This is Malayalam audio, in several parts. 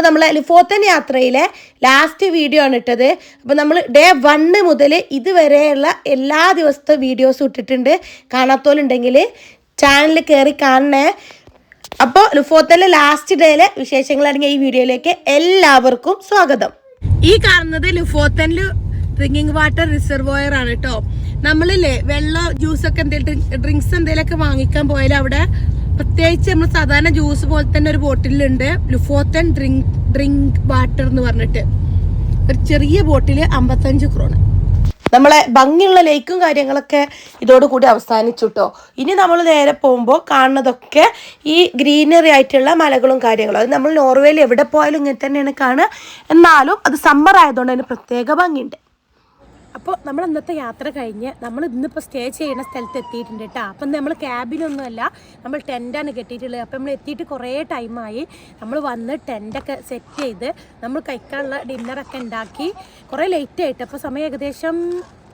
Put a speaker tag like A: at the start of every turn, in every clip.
A: അപ്പോൾ നമ്മൾ ലിഫോത്തൻ യാത്രയിലെ ലാസ്റ്റ് വീഡിയോ ആണ് ഇട്ടത്. അപ്പോൾ നമ്മൾ ഡേ വണ്ണ് മുതൽ ഇതുവരെയുള്ള എല്ലാ ദിവസത്തെ വീഡിയോസും ഇട്ടിട്ടുണ്ട്. കാണാത്തോലുണ്ടെങ്കിൽ ചാനലിൽ കയറി കാണണേ. അപ്പോൾ ലുഫോത്തലെ ലാസ്റ്റ് ഡേയിലെ വിശേഷങ്ങൾ അടങ്ങിയ ഈ വീഡിയോയിലേക്ക് എല്ലാവർക്കും സ്വാഗതം. ഈ കാണുന്നത് ലുഫോത്തനിൽ ഡ്രിങ്കിങ് വാട്ടർ റിസർവോയർ ആണ് കേട്ടോ നമ്മളില്ലേ വെള്ളം ജ്യൂസൊക്കെ എന്തെങ്കിലും ഡ്രിങ്ക്സ് എന്തെങ്കിലുമൊക്കെ വാങ്ങിക്കാൻ പോയാൽ അവിടെ പ്രത്യേകിച്ച് നമ്മൾ സാധാരണ ജ്യൂസ് പോലെ തന്നെ ഒരു ബോട്ടിലുണ്ട്. ലുഫോത്തൻ ഡ്രിങ്ക് ഡ്രിങ്ക് വാട്ടർ എന്ന് പറഞ്ഞിട്ട്. ഒരു ചെറിയ ബോട്ടിൽ അമ്പത്തഞ്ച് ക്രോണ്. നമ്മളെ ഭംഗിയുള്ള ലേക്കും കാര്യങ്ങളൊക്കെ ഇതോടുകൂടി അവസാനിച്ചു കേട്ടോ ഇനി നമ്മൾ നേരെ പോകുമ്പോൾ കാണുന്നതൊക്കെ ഈ ഗ്രീനറി ആയിട്ടുള്ള മലകളും കാര്യങ്ങളും. അത് നമ്മൾ നോർവേയിൽ എവിടെ പോയാലും ഇങ്ങനെ തന്നെയാണ് കാണുക. എന്നാലും അത് സമ്മർ ആയതുകൊണ്ട് അതിന് പ്രത്യേക ഭംഗിയുണ്ട്. അപ്പോൾ നമ്മൾ അന്നത്തെ യാത്ര കഴിഞ്ഞ് നമ്മൾ ഇന്നിപ്പോൾ സ്റ്റേ ചെയ്യുന്ന സ്ഥലത്ത് എത്തിയിട്ടുണ്ട് കേട്ടോ അപ്പം നമ്മൾ ക്യാബിലൊന്നുമല്ല നമ്മൾ ടെന്റാണ് കെട്ടിയിട്ടുള്ളത്. അപ്പം നമ്മൾ എത്തിയിട്ട് കുറേ ടൈമായി നമ്മൾ വന്ന് ടെന്റൊക്കെ സെറ്റ് ചെയ്ത് നമ്മൾ കഴിക്കാനുള്ള ഡിന്നറൊക്കെ ഉണ്ടാക്കി. കുറേ ലേറ്റ് ആയിട്ട്. അപ്പോൾ സമയം ഏകദേശം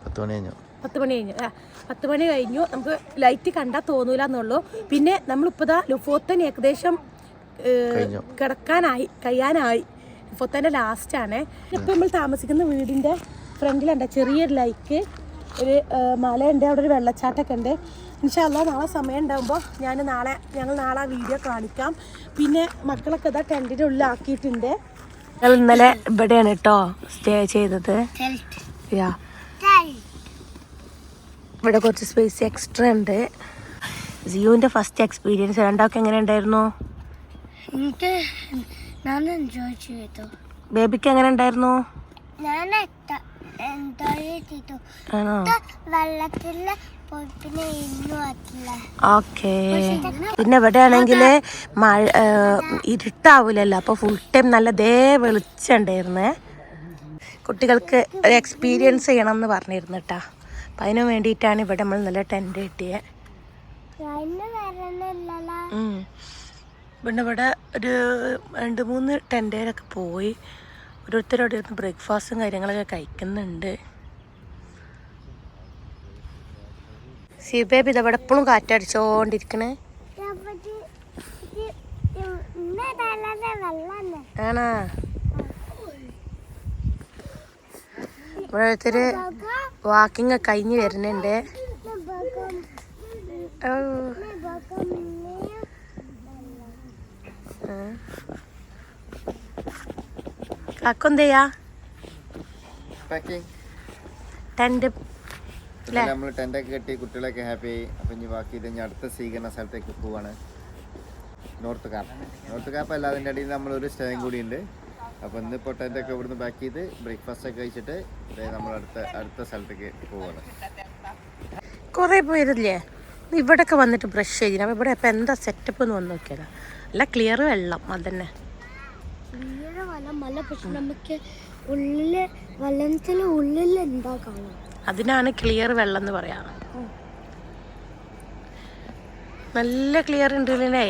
B: പത്ത് മണി കഴിഞ്ഞു.
A: പത്ത് മണി കഴിഞ്ഞു. ആ പത്ത് മണി കഴിഞ്ഞു. നമുക്ക് ലൈറ്റ് കണ്ടാൽ തോന്നൂല എന്നുള്ളൂ പിന്നെ നമ്മളിപ്പോൾ ഇതാ ലുഫോത്തൻ ഏകദേശം. കിടക്കാനായി കഴിയാനായി. ലുഫോത്തന്റെ ലാസ്റ്റാണ് ഇപ്പം നമ്മൾ താമസിക്കുന്ന വീടിന്റെ ഫ്രണ്ടിലുണ്ട്. ചെറിയൊരു ലൈക്ക് ഒരു മലയുണ്ട്. അവിടെ ഒരു വെള്ളച്ചാട്ടമൊക്കെ ഉണ്ട്. ഇൻഷാല്ല നാളെ സമയം ഉണ്ടാകുമ്പോൾ ഞാൻ നാളെ ഞങ്ങൾ നാളെ ആ വീഡിയോ കാണിക്കാം. പിന്നെ മക്കളൊക്കെ ഇതാ ടെന്റിന്റെ ഉള്ളിലാക്കിയിട്ടുണ്ട്. ഞങ്ങൾ ഇന്നലെ ഇവിടെയാണ് കേട്ടോ സ്റ്റേ ചെയ്തത്. ഇവിടെ കുറച്ച് സ്പേസ് എക്സ്ട്രാ ഉണ്ട്. ജിയോന്റെ ഫസ്റ്റ് എക്സ്പീരിയൻസ് രണ്ടാൾക്ക് എങ്ങനെ ഉണ്ടായിരുന്നു?
C: എനിക്ക് ഞാൻ എൻജോയ് ചെയ്തു.
A: ബേബിക്ക് എങ്ങനെ ഉണ്ടായിരുന്നു?
C: ഞാൻ
A: ആണോ?
C: വെള്ളത്തിൽ
A: ഓക്കെ. പിന്നെ ഇവിടെ ആണെങ്കിൽ മഴ ഇരുട്ടാവൂലല്ലോ. അപ്പോൾ ഫുൾ ടൈം നല്ല ദേ വെളിച്ചുണ്ടായിരുന്നേ കുട്ടികൾക്ക് ഒരു എക്സ്പീരിയൻസ് ചെയ്യണം എന്ന് പറഞ്ഞിരുന്നു കേട്ടാ അപ്പം അതിനു വേണ്ടിയിട്ടാണ് ഇവിടെ നമ്മൾ നല്ല കിട്ടിയത്
C: വരണില്ലല്ലോ.
A: ഉം. പിന്നെ ഇവിടെ ഒരു രണ്ട് മൂന്ന് ടെന്റേലൊക്കെ പോയി. ഓരോരുത്തരോട് ഇരുന്ന് ബ്രേക്ക്ഫാസ്റ്റും കാര്യങ്ങളൊക്കെ കഴിക്കുന്നുണ്ട്. സി ബേബി ഇതവിടെ എപ്പോഴും കാറ്റടിച്ചോണ്ടിരിക്കണേ. ആണാ. ഓരോരുത്തര് വാക്കിംഗ് കഴിഞ്ഞ് വരുന്നുണ്ട്. ഓ കാക്കൊന്തെയ്യാ
B: പാക്കിംഗ്
A: ടെന്റ്
B: നമ്മൾ ടെന്റൊക്കെ കെട്ടി കുട്ടികളൊക്കെ ഹാപ്പി ആയി. അപ്പം ഇനി ബാക്കി ഇത് ഇനി അടുത്ത സ്വീകരണ സ്ഥലത്തേക്ക് പോവാണ്. നോർത്ത് കാപ്പ് നോർത്ത് കാപ്പ് അല്ല അതിന്റെ ഇടയിൽ നമ്മളൊരു സ്റ്റേയും കൂടി ഉണ്ട്. അപ്പോൾ ഇന്നിപ്പോൾ ടെന്റൊക്കെ ഇവിടുന്ന് ബാക്ക് ചെയ്ത് ബ്രേക്ക്ഫാസ്റ്റ് ഒക്കെ കഴിച്ചിട്ട് നമ്മൾ അടുത്ത അടുത്ത സ്ഥലത്തേക്ക് പോവാണ്.
A: കുറേ പേരില്ലേ ഇവിടെയൊക്കെ വന്നിട്ട് ബ്രഷ് ചെയ്തിരുന്നു അപ്പോൾ ഇവിടെ ഇപ്പോൾ എന്താ സെറ്റപ്പ് എന്ന് വന്ന് നോക്കിയതാ അല്ല ക്ലിയർ വെള്ളം അതന്നെ.
C: മല പക്ഷെ നമുക്ക് ഉള്ളിൽ വലത്തിൽ ഉള്ളിൽ എന്താ കാണാം?
A: അതിനാണ് ക്ലിയർ വെള്ളം എന്ന് പറയാ നല്ല ക്ലിയർ ഉണ്ട് അല്ലേ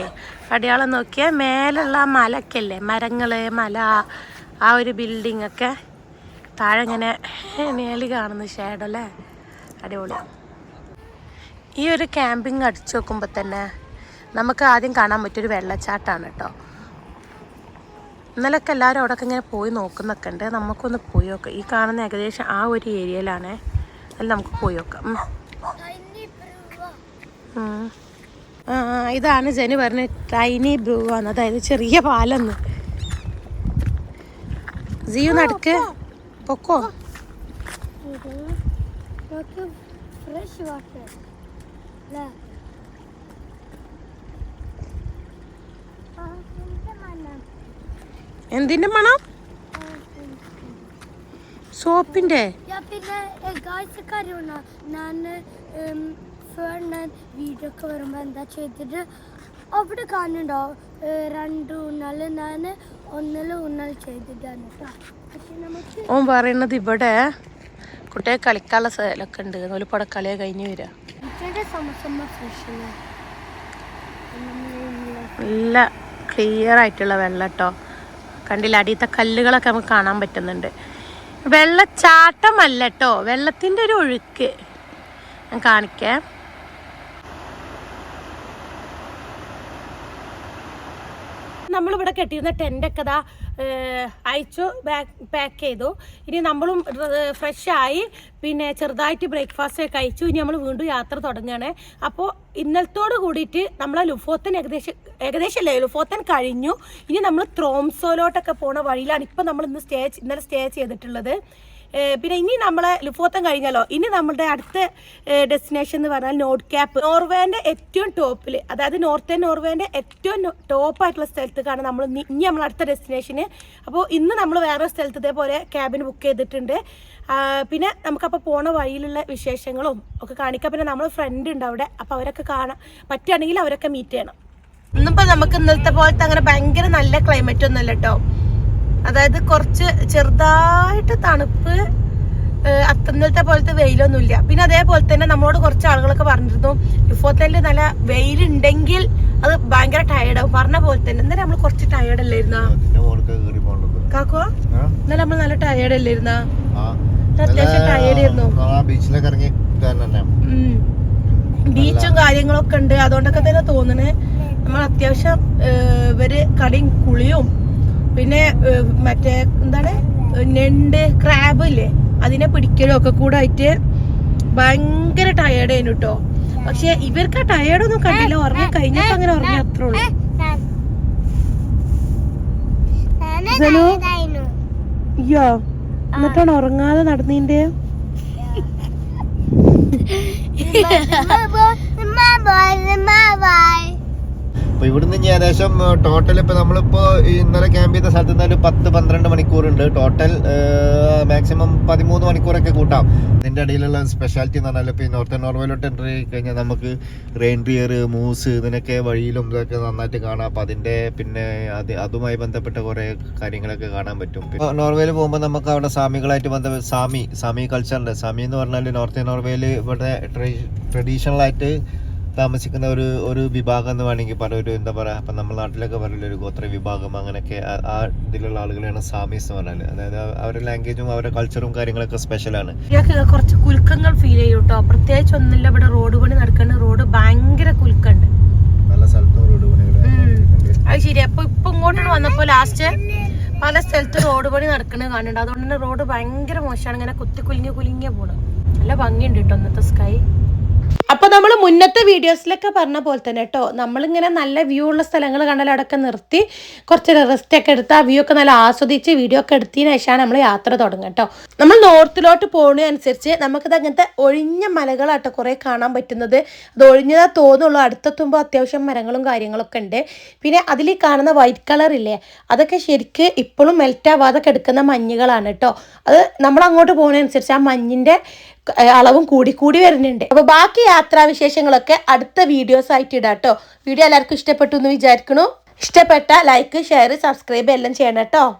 A: അടയാളം നോക്കിയാൽ മേലുള്ള ആ മലക്കല്ലേ മരങ്ങൾ മല ആ ഒരു ബിൽഡിംഗ് ഒക്കെ. താഴെ ഇങ്ങനെ മേൽ കാണുന്ന ഷേഡോ അല്ലേ? അടിപൊളി ഈ ഒരു ക്യാമ്പിങ് അടിച്ചു നോക്കുമ്പോൾ തന്നെ നമുക്ക് ആദ്യം കാണാൻ പറ്റിയൊരു വെള്ളച്ചാട്ടമാണ് കേട്ടോ. ഇന്നലൊക്കെ എല്ലാവരും അവിടെയൊക്കെ ഇങ്ങനെ പോയി നോക്കുന്നൊക്കെ ഉണ്ട്. നമുക്കൊന്ന് പോയി നോക്കാം. ഈ കാണുന്ന ഏകദേശം ആ ഒരു ഏരിയയിലാണ്. അല്ല നമുക്ക് പോയി നോക്കാം. ഇതാണ് ജനു പറഞ്ഞ ടൈനി ബ്രൂ ആണ്. അതായത് ചെറിയ പാലെന്ന്. ജിയു നടക്ക് പൊക്കോ?
C: ഫ്രഷ് വാട്ടർ അല്ലേ മണം
A: എന്തിന്റെ മണം? സോപ്പിന്റെ.
C: വീഡിയോ ഒക്കെ വരുമ്പോൾ എന്താ ചെയ്തിട്ട് അവിടെ കാണുന്നുണ്ടോ? രണ്ട് ഊന്നൽ ഞാൻ ഒന്നിൽ ഊന്നൽ ചെയ്തിട്ടാണ് കേട്ടോ. പക്ഷെ നമുക്ക്
A: ഓൻ പറയുന്നത് ഇവിടെ കുട്ടിയെ കളിക്കാനുള്ള സ്ഥലമൊക്കെ ഉണ്ട്. ഒരുപാട് കളിയെ കഴിഞ്ഞ് വരിക. നല്ല ക്ലിയർ ആയിട്ടുള്ള വെള്ളം കേട്ടോ. കണ്ടില്ല? അടിയത്തെ കല്ലുകളൊക്കെ നമുക്ക് കാണാൻ പറ്റുന്നുണ്ട്. വെള്ളച്ചാട്ടമല്ല കേട്ടോ വെള്ളത്തിന്റെ ഒരു ഒഴുക്ക്. ഞാൻ കാണിക്കാം. നമ്മളിവിടെ കെട്ടിയിരുന്ന ടെന്റൊക്കെ ഇതാ അയച്ചു അയച്ചു പാക്ക് ചെയ്തു. ഇനി നമ്മളും ഫ്രഷ് ആയി പിന്നെ ചെറുതായിട്ട് ബ്രേക്ക്ഫാസ്റ്റ് ഒക്കെ കഴിച്ചു. ഇനി നമ്മൾ വീണ്ടും യാത്ര തുടങ്ങുകയാണ് അപ്പോൾ ഇന്നലത്തോട് കൂടിയിട്ട് നമ്മളെ ലുഫോത്തൻ ഏകദേശം ഏകദേശം അല്ലേ ലുഫോത്തൻ കഴിഞ്ഞു. ഇനി നമ്മൾ ത്രോംസോലോട്ടൊക്കെ പോണ വഴിയിലാണ് ഇപ്പം നമ്മൾ ഇന്ന് സ്റ്റേ ഇന്നലെ സ്റ്റേ ചെയ്തിട്ടുള്ളത്. പിന്നെ ഇനി നമ്മളെ ലുഫോത്തം കഴിഞ്ഞാലോ ഇനി നമ്മുടെ അടുത്ത ഡെസ്റ്റിനേഷൻ എന്ന് പറഞ്ഞാൽ നോർത്ത് ക്യാപ്പ് നോർവേന്റെ ഏറ്റവും ടോപ്പിൽ അതായത് നോർത്തേൺ നോർവേന്റെ ഏറ്റവും ടോപ്പ് ആയിട്ടുള്ള സ്ഥലത്തേക്കാണ് നമ്മൾ ഇനി നമ്മൾ അടുത്ത ഡെസ്റ്റിനേഷന് അപ്പോൾ ഇന്ന് നമ്മൾ വേറെ സ്ഥലത്ത് ഇതേപോലെ ക്യാബിന് ബുക്ക് ചെയ്തിട്ടുണ്ട്. പിന്നെ നമുക്കപ്പോൾ പോണ വഴിയിലുള്ള വിശേഷങ്ങളും ഒക്കെ കാണിക്കാം. പിന്നെ നമ്മൾ ഫ്രണ്ട് ഉണ്ട് അവിടെ അപ്പോൾ അവരൊക്കെ കാണാം. പറ്റുകയാണെങ്കിൽ അവരൊക്കെ മീറ്റ് ചെയ്യണം. ഇന്നിപ്പോൾ നമുക്ക് ഇന്നത്തെ പോലത്തെ അങ്ങനെ ഭയങ്കര നല്ല ക്ലൈമറ്റ് ഒന്നുമല്ല കേട്ടോ അതായത് കുറച്ച് ചെറുതായിട്ട് തണുപ്പ് അത്തന്നത്തെ പോലത്തെ വെയിലൊന്നുമില്ല. പിന്നെ അതേപോലെ തന്നെ നമ്മളോട് കുറച്ച് ആളുകളൊക്കെ പറഞ്ഞിരുന്നു ഇപ്പോത്തന്നെ നല്ല വെയിലുണ്ടെങ്കിൽ അത് ഭയങ്കര ടയർഡാവും പറഞ്ഞ പോലെ തന്നെ എന്നാലും നമ്മൾ കുറച്ച് ടയർഡ് അല്ലായിരുന്ന? കാക്കോ എന്നാലും നമ്മൾ നല്ല ടയർഡ് അല്ലായിരുന്ന. അത്യാവശ്യം ആയിരുന്നു.
B: തന്നെ
A: ബീച്ചും കാര്യങ്ങളൊക്കെ ഉണ്ട്. അതുകൊണ്ടൊക്കെ തന്നെ തോന്നണേ നമ്മൾ അത്യാവശ്യം ഇവർ കടയും കുളിയും പിന്നെ മറ്റേ എന്താണ് ഞണ്ട് ക്രാബ് ഇല്ലേ അതിനെ പിടിക്കലും ഒക്കെ കൂടെ ആയിട്ട് ഭയങ്കര ടയേർഡ് ആയിരുന്നു കേട്ടോ പക്ഷെ ഇവർക്ക് ആ ടയേർഡൊന്നും കണ്ടില്ല ഉറങ്ങി കഴിഞ്ഞപ്പോ അങ്ങനെ ഉറങ്ങി അത്ര ഉള്ളൂ അയ്യോ എന്നിട്ടാണ് ഉറങ്ങാതെ നടന്നതിന്റെ
B: അപ്പൊ ഇവിടുന്ന് ഇനി ഏകദേശം ടോട്ടൽ ഇപ്പൊ നമ്മളിപ്പോ ഈ ഇന്നലെ ക്യാമ്പ് ചെയ്ത സ്ഥലത്ത് നിന്ന് ഒരു പത്ത് പന്ത്രണ്ട് മണിക്കൂറുണ്ട്. ടോട്ടൽ മാക്സിമം പതിമൂന്ന് മണിക്കൂറൊക്കെ കൂട്ടാം. ഇതിന്റെ ഇടയിലുള്ള സ്പെഷ്യാലിറ്റി എന്ന് പറഞ്ഞാൽ ഇപ്പൊ ഈ നോർത്തേൺ നോർവേലോട്ട് എന്റർ ചെയ്ത് കഴിഞ്ഞാൽ നമുക്ക് റെയിൻഡിയർ മൂസ് ഇതിനൊക്കെ വഴിയിലും ഇതൊക്കെ നന്നായിട്ട് കാണാം. അപ്പൊ അതിന്റെ പിന്നെ അത് അതുമായി ബന്ധപ്പെട്ട കുറേ കാര്യങ്ങളൊക്കെ കാണാൻ പറ്റും. നോർവേയിൽ പോകുമ്പോൾ നമുക്ക് അവിടെ സാമികളായിട്ട് ബന്ധപ്പെട്ട സാമി സാമി കൾച്ചറുണ്ട് സാമി എന്ന് പറഞ്ഞാൽ നോർത്തേൺ നോർവേയിൽ ഇവിടെ ട്രഡീഷണൽ ആയിട്ട് താമസിക്കുന്ന ഒരു ഒരു വിഭാഗം എന്ന് വേണമെങ്കിൽ പറയാം. ഒരു എന്താ പറയുക ഇപ്പം നമ്മുടെ നാട്ടിലൊക്കെ പറയില്ല ഒരു ഗോത്ര വിഭാഗം അങ്ങനെയൊക്കെ ആ- ഇതിലുള്ള ആളുകളെയാണ് സാമീസ് എന്ന് പറഞ്ഞാൽ അതായത് അവരുടെ ലാംഗ്വേജും അവരുടെ കൾച്ചറും കാര്യങ്ങളൊക്കെ സ്പെഷ്യലാണ്
A: കുറച്ച് കുൽക്കങ്ങൾ ഫീൽ ചെയ്യും കേട്ടോ പ്രത്യേകിച്ച് ഒന്നുമില്ല ഇവിടെ റോഡ് പണി നടക്കുന്ന റോഡ് ഭയങ്കര കുലുക്കുണ്ട്
B: പല സ്ഥലത്തും റോഡ്
A: അത് ശരി. അപ്പൊ ഇപ്പൊ ഇങ്ങോട്ട് വന്നപ്പോ ലാസ്റ്റ് പല സ്ഥലത്ത് റോഡ് പണി നടക്കുന്നത് കാണുന്നുണ്ട്. അതുകൊണ്ട് തന്നെ റോഡ് ഭയങ്കര മോശമാണ്. ഇങ്ങനെ കുത്തി കുലിങ്ങി കുലിങ്ങിയ പോണു നല്ല ഭംഗിയുണ്ട് കേട്ടോ അന്നത്തെ സ്കൈ അപ്പൊ നമ്മൾ മുന്നത്തെ വീഡിയോസിലൊക്കെ പറഞ്ഞ പോലെ തന്നെ കേട്ടോ നമ്മളിങ്ങനെ നല്ല വ്യൂ ഉള്ള സ്ഥലങ്ങൾ കണ്ടാൽ അവിടെയൊക്കെ നിർത്തി കുറച്ച് റെസ്റ്റ് ഒക്കെ എടുത്ത് ആ വ്യൂ ഒക്കെ നല്ല ആസ്വദിച്ച് വീഡിയോ ഒക്കെ എടുത്തതിന് ശേഷമാണ് നമ്മൾ യാത്ര തുടങ്ങുക കേട്ടോ നമ്മൾ നോർത്തിലോട്ട് പോകുന്നതനുസരിച്ച് നമുക്കത് അങ്ങനത്തെ ഒഴിഞ്ഞ മലകളാട്ടോ കുറേ കാണാൻ പറ്റുന്നത്. അത് ഒഴിഞ്ഞതാ തോന്നുള്ളൂ. അടുത്തെത്തുമ്പോൾ അത്യാവശ്യം മരങ്ങളും കാര്യങ്ങളൊക്കെ ഉണ്ട്. പിന്നെ അതിൽ കാണുന്ന വൈറ്റ് കളർ ഇല്ലേ അതൊക്കെ ശരിക്ക് ഇപ്പോഴും മെൽറ്റ് ആവാതെ കിടക്കുന്ന മഞ്ഞുകളാണ് കേട്ടോ അത് നമ്മൾ അങ്ങോട്ട് പോകുന്നതനുസരിച്ച് ആ മഞ്ഞിന്റെ അളവും കൂടി കൂടി വരുന്നുണ്ട്. അപ്പോൾ ബാക്കി യാത്രാവിശേഷങ്ങളൊക്കെ അടുത്ത വീഡിയോസ് ആയിട്ട് ഇടാം കേട്ടോ വീഡിയോ എല്ലാവർക്കും ഇഷ്ടപ്പെട്ടു എന്ന് വിചാരിക്കണു ഇഷ്ടപ്പെട്ട ലൈക്ക് ഷെയർ സബ്സ്ക്രൈബ് എല്ലാം ചെയ്യണം കേട്ടോ